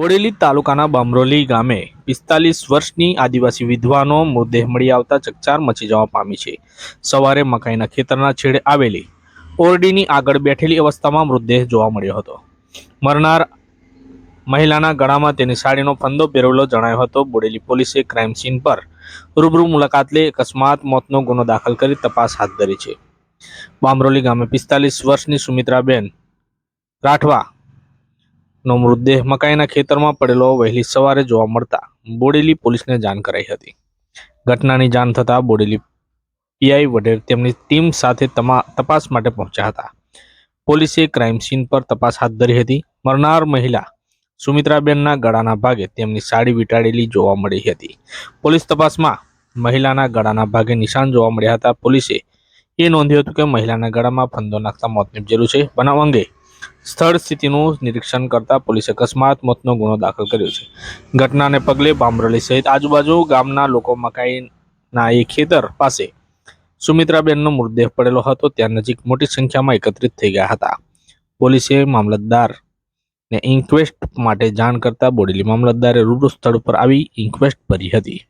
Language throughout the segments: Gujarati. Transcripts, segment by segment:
બોડેલી તાલુકાના બામરોલી ગામે પિસ્તાલીસ વર્ષની આદિવાસી વિધવાનો મૃતદેહ મળી આવતા ચકચાર મચી જવા પામી છે. સવારે મકાઈના ખેતરના છેડે આવેલી ઓરડીની આગળ બેઠેલી અવસ્થામાં મૃતદેહ જોવા મળ્યો હતો. મરનાર મહિલાના ગળામાં તેની સાડીનો ફંદો પહેરેલો જણાયો હતો. બોડેલી પોલીસે ક્રાઇમ સીન પર રૂબરૂ મુલાકાત લઈ અકસ્માત મોતનો ગુનો દાખલ કરી તપાસ હાથ ધરી છે. બામરોલી ગામે પિસ્તાલીસ વર્ષની સુમિત્રાબેન રાઠવા નો મૃતદેહ મકાઈના ખેતરમાં પડેલો વહેલી સવારે જોવા મળતા બોડેલી પોલીસને જાણ કરાઈ હતી. ઘટનાની જાણ થતાં બોડેલી પીઆઈ વડેર તેમની ટીમ સાથે તપાસ માટે પહોંચ્યા હતા. પોલીસે ક્રાઇમ સીન પર તપાસ હાથ ધરી હતી. મરનાર મહિલા સુમિત્રાબેનના ગળાના ભાગે તેમની સાડી વીંટાળેલી જોવા મળી હતી. પોલીસ તપાસમાં મહિલાના ગળાના ભાગે નિશાન જોવા મળ્યા હતા. પોલીસે એ નોંધ્યું હતું કે મહિલાના ગળામાં ફંદો નાખતા મોત નિપજેલું છે. બનાવ અંગે સ્થળ સ્થિતિનું નિરીક્ષણ કરતા પોલીસે અકસ્માત મોતનો ગુનો દાખલ કર્યો છે. ઘટનાને પગલે બામરોલી સહિત આજુબાજુ ગામના લોકો મકાઈના એ ખેતર પાસે સુમિત્રાબેનનો મૃતદેહ પડેલો હતો. ત્યાં નજીક મોટી સંખ્યામાં એકત્રિત થઈ ગયા હતા. પોલીસે મામલતદાર ને ઇન્ક્વેસ્ટ માટે જાણ કરતા બોડેલી મામલતદારે રૂબરૂ સ્થળ પર આવી ઇન્ક્વેસ્ટ ભરી હતી.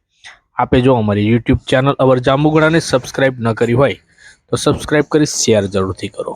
આપે જો અમારી યુટ્યુબ ચેનલ અવર જાંબુગડાને સબસ્ક્રાઇબ ન કરી હોય તો સબસ્ક્રાઇબ કરી શેર જરૂરથી કરો.